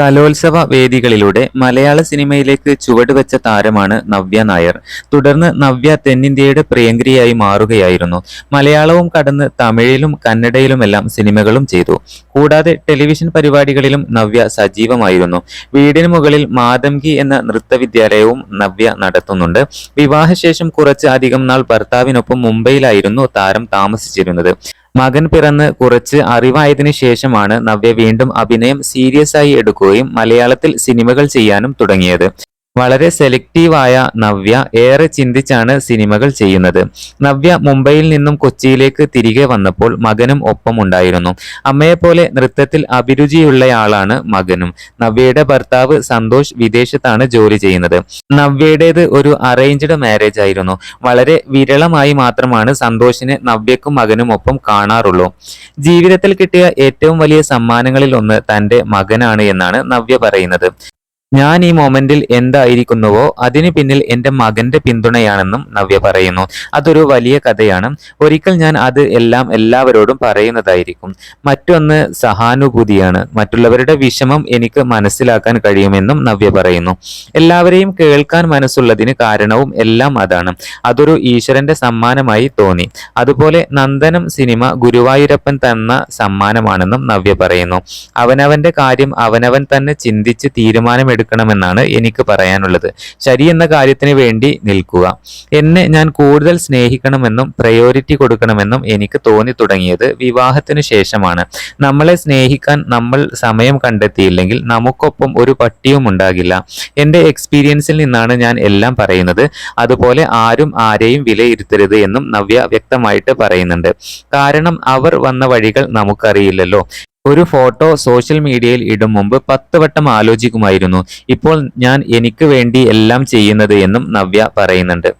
കലോത്സവ വേദികളിലൂടെ മലയാള സിനിമയിലേക്ക് ചുവടുവെച്ച താരമാണ് നവ്യ നായർ. തുടർന്ന് നവ്യ തെന്നിന്ത്യയുടെ പ്രിയങ്കരിയായി മാറുകയായിരുന്നു. മലയാളവും കടന്ന് തമിഴിലും കന്നഡയിലുമെല്ലാം സിനിമകളും ചെയ്തു. കൂടാതെ ടെലിവിഷൻ പരിപാടികളിലും നവ്യ സജീവമായിരുന്നു. വീടിന് മുകളിൽ മാതംഗി എന്ന നൃത്തവിദ്യാലയവും നവ്യ നടത്തുന്നുണ്ട്. വിവാഹശേഷം കുറച്ച് അധികം നാൾ ഭർത്താവിനൊപ്പം മുംബൈയിലായിരുന്നു താരം താമസിച്ചിരുന്നത്. മകൻ പിറന്ന് കുറച്ച് അറിവായതിനു ശേഷമാണ് നവ്യ വീണ്ടും അഭിനയം സീരിയസ് ആയി എടുക്കുകയും മലയാളത്തിൽ സിനിമകൾ ചെയ്യാനും തുടങ്ങിയത്. വളരെ സെലക്റ്റീവായ നവ്യ ഏറെ ചിന്തിച്ചാണ് സിനിമകൾ ചെയ്യുന്നത്. നവ്യ മുംബൈയിൽ നിന്നും കൊച്ചിയിലേക്ക് തിരികെ വന്നപ്പോൾ മകനും ഒപ്പം ഉണ്ടായിരുന്നു അമ്മയെപ്പോലെ നൃത്തത്തിൽ അഭിരുചിയുള്ളയാളാണ് മകനും. നവ്യയുടെ ഭർത്താവ് സന്തോഷ് വിദേശത്താണ് ജോലി ചെയ്യുന്നത്. നവ്യയുടേത് ഒരു അറേഞ്ച്ഡ് മാരേജ് ആയിരുന്നു. വളരെ വിരളമായി മാത്രമാണ് സന്തോഷിനെ നവ്യക്കും മകനും ഒപ്പം കാണാറുള്ളൂ. ജീവിതത്തിൽ കിട്ടിയ ഏറ്റവും വലിയ സമ്മാനങ്ങളിൽ ഒന്ന് തന്റെ മകനാണ് എന്നാണ് നവ്യ പറയുന്നത്. ഞാൻ ഈ മൊമെന്റിൽ എന്തായിരിക്കുന്നുവോ അതിന് പിന്നിൽ എന്റെ മകന്റെ പിന്തുണയാണെന്നും നവ്യ പറയുന്നു. അതൊരു വലിയ കഥയാണ്. ഒരിക്കൽ ഞാൻ അത് എല്ലാം എല്ലാവരോടും പറയുന്നതായിരിക്കും. മറ്റൊന്ന് സഹാനുഭൂതിയാണ്. മറ്റുള്ളവരുടെ വിഷമം എനിക്ക് മനസ്സിലാക്കാൻ കഴിയുമെന്നും നവ്യ പറയുന്നു. എല്ലാവരെയും കേൾക്കാൻ മനസ്സുള്ളതിന് കാരണവും എല്ലാം അതാണ്. അതൊരു ഈശ്വരന്റെ സമ്മാനമായി തോന്നി. അതുപോലെ നന്ദനം സിനിമ ഗുരുവായൂരപ്പൻ തന്ന സമ്മാനമാണെന്നും നവ്യ പറയുന്നു. അവനവന്റെ കാര്യം അവനവൻ തന്നെ ചിന്തിച്ച് തീരുമാനമെടുക്കണമെന്നാണ് എനിക്ക് പറയാനുള്ളത്. ശരി എന്ന കാര്യത്തിന് വേണ്ടി നിൽക്കുക. എന്നെ ഞാൻ കൂടുതൽ സ്നേഹിക്കണമെന്നും പ്രയോറിറ്റി കൊടുക്കണമെന്നും എനിക്ക് തോന്നി തുടങ്ങിയത് വിവാഹത്തിനു ശേഷമാണ്. നമ്മളെ സ്നേഹിക്കാൻ നമ്മൾ സമയം കണ്ടെത്തിയില്ലെങ്കിൽ നമുക്കൊപ്പം ഒരു പട്ടിയും ഉണ്ടാകില്ല. എന്റെ എക്സ്പീരിയൻസിൽ നിന്നാണ് ഞാൻ എല്ലാം പറയുന്നത്. അതുപോലെ ആരും ആരെയും വിലയിരുത്തരുത് എന്നും നവ്യ വ്യക്തമായിട്ട് പറയുന്നുണ്ട്. കാരണം അവർ വന്ന വഴികൾ നമുക്കറിയില്ലല്ലോ. ഒരു ഫോട്ടോ സോഷ്യൽ മീഡിയയിൽ ഇടും മുമ്പ് പത്ത് വട്ടം ആലോചിക്കുമായിരുന്നു. ഇപ്പോൾ ഞാൻ എനിക്ക് വേണ്ടി എല്ലാം ചെയ്യുന്നത് എന്നും നവ്യ പറയുന്നുണ്ട്.